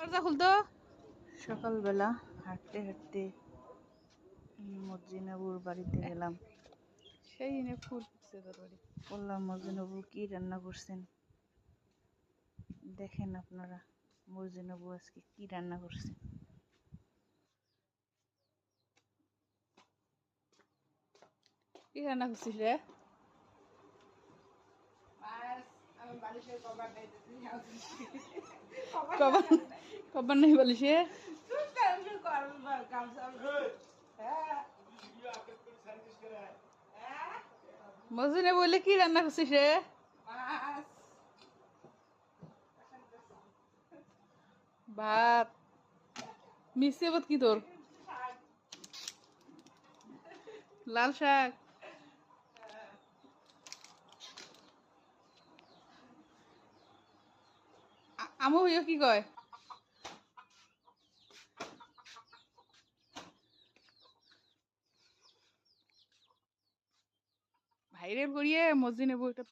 দরজা খুলতো। সকালবেলা হাঁটতে হাঁটতে মজিনাবুর বাড়িতে গেলাম। সেই এনে ফুল ফুটছে তোর বাড়ি। বললাম মজিনাবু কি রান্না করছেন? দেখেন আপনারা মজিনাবু আজকে কি রান্না করছেন কি রান্না করছিস রে? কবার কবার নেই বলিস মজিনে বললে কি রান্না করছিস রে ভাত। মিশে ভাত কি তোর? লাল শাক। আমু হইও কি কয়? ভাইরাল করিয়ে মসজিদে নেব একটা